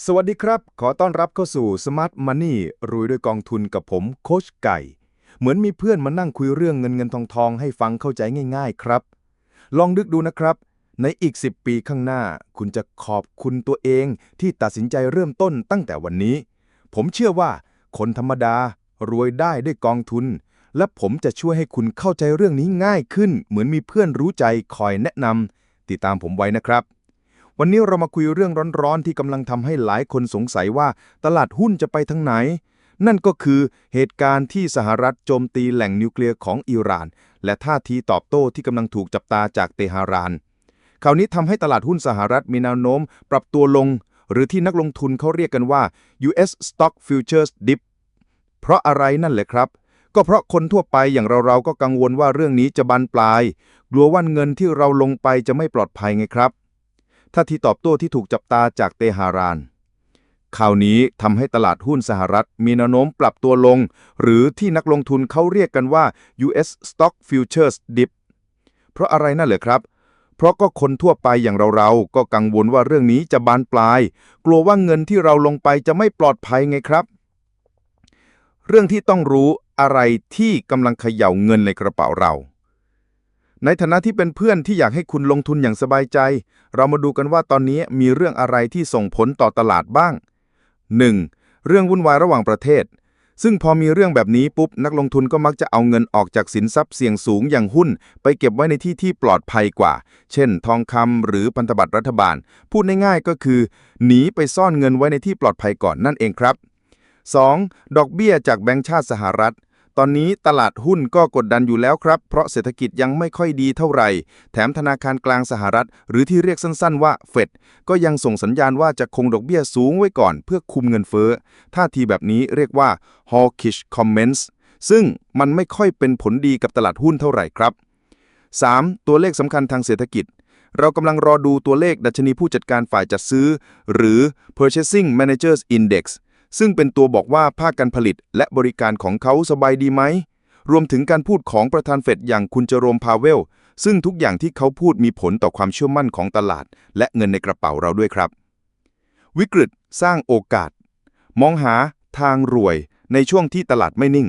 สวัสดีครับ ขอต้อนรับเข้าสู่ Smart Money รวยด้วยกองทุนกับผมโคชไก่ เหมือนมีเพื่อนมานั่งคุยเรื่องเงินเงินทองทองให้ฟังเข้าใจง่าย ๆ ครับ ลองนึกดูนะครับ ในอีก 10 ปีข้างหน้า คุณจะขอบคุณตัวเองที่ตัดสินใจเริ่มต้นตั้งแต่วันนี้ ผมเชื่อว่า คนธรรมดารวยได้ด้วยกองทุน และผมจะช่วยให้คุณเข้าใจเรื่องนี้ง่ายขึ้น เหมือนมีเพื่อนรู้ใจคอยแนะนำติดตามผมไว้นะครับ วันนี้เรามาคุยเรื่องร้อนๆ ที่กำลังทำให้หลายคนสงสัยว่าตลาดหุ้นจะไปทางไหน นั่นก็คือเหตุการณ์ที่สหรัฐโจมตีแหล่งนิวเคลียร์ของอิหร่าน และท่าทีตอบโต้ที่กำลังถูกจับตาจากเตหะรานคราวนี้ทำให้ตลาดหุ้นสหรัฐมีแนวโน้ม ปรับตัวลง หรือที่นักลงทุนเขาเรียกกันว่า US Stock Futures Dip เพราะอะไรนั่นแหละครับก็เพราะคนทั่วไปอย่างเราๆก็กังวลว่าเรื่องนี้จะบานปลาย กลัวว่าเงินที่เราลงไปจะไม่ปลอดภัยไงครับ ท่าทีตอบโต้ที่ถูกจับตาจากเตหะราน ข่าวนี้ทำให้ตลาดหุ้นสหรัฐมีแนวโน้มปรับตัวลง หรือที่นักลงทุนเขาเรียกกันว่า US Stock Futures Dip เพราะอะไรนั่นเหรอครับ เพราะก็คนทั่วไปอย่างเราๆ ก็กังวลว่าเรื่องนี้จะบานปลาย กลัวว่าเงินที่เราลงไปจะไม่ปลอดภัยไงครับ เรื่องที่ต้องรู้อะไรที่กำลังเขย่าเงินในกระเป๋าเรา ในฐานะที่เป็นเพื่อนที่อยากให้คุณลงทุนอย่างสบายใจ เรามาดูกันว่าตอนนี้มีเรื่องอะไรที่ส่งผลต่อตลาดบ้าง 1. เรื่องวุ่นวายระหว่างประเทศ ซึ่งพอมีเรื่องแบบนี้ปุ๊บนักลงทุนก็มักจะเอาเงินออกจากสินทรัพย์เสี่ยงสูงอย่างหุ้น ไปเก็บไว้ในที่ที่ปลอดภัยกว่า เช่น ทองคำหรือพันธบัตรรัฐบาล พูดง่ายๆก็คือ หนีไปซ่อนเงินไว้ในที่ปลอดภัยก่อนนั่นเองครับ 2. ดอกเบี้ยจากแบงก์ชาติสหรัฐ ตอนนี้ตลาดหุ้นก็กดดันอยู่แล้วครับ เพราะเศรษฐกิจยังไม่ค่อยดีเท่าไหร่ แถมธนาคารกลางสหรัฐ หรือที่เรียกสั้นๆ ว่าเฟดก็ยังส่งสัญญาณว่าจะคงดอกเบี้ยสูงไว้ก่อนเพื่อคุมเงินเฟ้อ ท่าทีแบบนี้เรียกว่า hawkish comments ซึ่งมันไม่ค่อยเป็นผลดีกับตลาดหุ้นเท่าไหร่ครับ 3. ตัวเลขสำคัญทางเศรษฐกิจ เรากำลังรอดูตัวเลขดัชนีผู้จัดการฝ่ายจัดซื้อ หรือ Purchasing Managers Index ซึ่งเป็นตัวบอกว่าภาคการผลิตและบริการของเขาสบายดีไหม รวมถึงการพูดของประธานเฟดอย่างคุณเจอโรมพาเวล ซึ่งทุกอย่างที่เขาพูดมีผลต่อความเชื่อมั่นของตลาด และเงินในกระเป๋าเราด้วยครับ วิกฤตสร้างโอกาส มองหาทางรวยในช่วงที่ตลาดไม่นิ่ง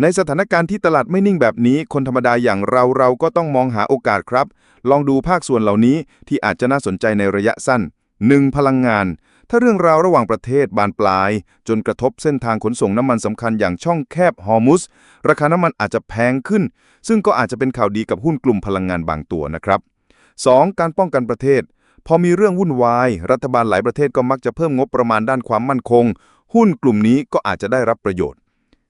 ในสถานการณ์ที่ตลาดไม่นิ่งแบบนี้ คนธรรมดาอย่างเราเราก็ต้องมองหาโอกาสครับ ลองดูภาคส่วนเหล่านี้ที่อาจจะน่าสนใจในระยะสั้น 1. พลังงาน ถ้าเรื่องราวระหว่างประเทศบานปลาย จนกระทบเส้นทางขนส่งน้ำมันสำคัญอย่างช่องแคบฮอร์มุสราคาน้ำมันอาจจะแพงขึ้น ซึ่งก็อาจจะเป็นข่าวดีกับหุ้นกลุ่มพลังงานบางตัวนะครับ 2. การป้องกันประเทศ พอมีเรื่องวุ่นวาย รัฐบาลหลายประเทศก็มักจะเพิ่มงบประมาณด้านความมั่นคง หุ้นกลุ่มนี้ก็อาจจะได้รับประโยชน์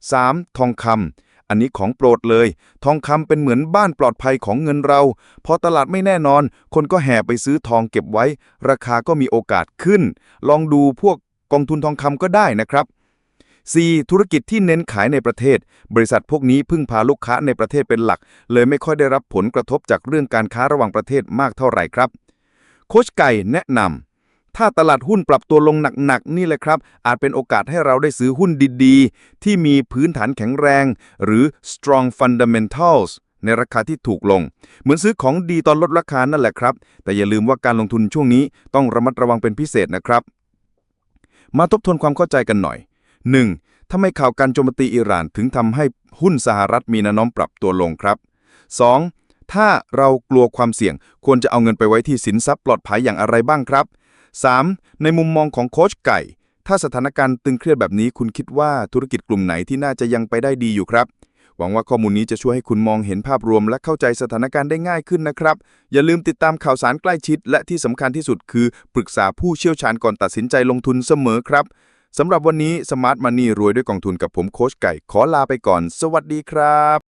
3. ทองคำ อันนี้ของโปรดเลย ทองคำเป็นเหมือนบ้านปลอดภัยของเงินเรา พอตลาดไม่แน่นอน คนก็แห่ไปซื้อทองเก็บไว้ ราคาก็มีโอกาสขึ้น ลองดูพวกกองทุนทองคำก็ได้นะครับ 4. ธุรกิจที่เน้นขายในประเทศ บริษัทพวกนี้พึ่งพาลูกค้าในประเทศเป็นหลัก เลยไม่ค่อยได้รับผลกระทบจากเรื่องการค้าระหว่างประเทศมากเท่าไหร่ครับ โคชไก่แนะนำ ถ้าตลาดหุ้นปรับตัวลงหนักๆนี่แหละครับ อาจเป็นโอกาสให้เราได้ซื้อหุ้นดีๆ ที่มีพื้นฐานแข็งแรง หรือ strong fundamentals ในราคาที่ถูกลง เหมือนซื้อของดีตอนลดราคานั่นแหละครับ แต่อย่าลืมว่าการลงทุนช่วงนี้ต้องระมัดระวังเป็นพิเศษนะครับ มาทบทวนความเข้าใจกันหน่อย 1. ทำไมข่าวการโจมตีอิหร่านถึงทำให้หุ้นสหรัฐมีแนวโน้มปรับตัวลงครับ 2. ถ้าเรากลัวความเสี่ยง ควรจะเอาเงินไปไว้ที่สินทรัพย์ปลอดภัยอย่างอะไรบ้างครับ 3. ในมุมมองของโค้ชไก่ ถ้าสถานการณ์ตึงเครียดแบบนี้คุณคิดว่าธุรกิจกลุ่มไหนที่น่าจะยังไปได้ดีอยู่ครับ หวังว่าข้อมูลนี้จะช่วยให้คุณมองเห็นภาพรวมและเข้าใจสถานการณ์ได้ง่ายขึ้นนะครับ อย่าลืมติดตามข่าวสารใกล้ชิด และที่สำคัญที่สุดคือปรึกษาผู้เชี่ยวชาญก่อนตัดสินใจลงทุนเสมอครับสำหรับวันนี้ Smart Money รวยด้วยกองทุนกับผมโค้ชไก่ ขอลาไปก่อน สวัสดีครับ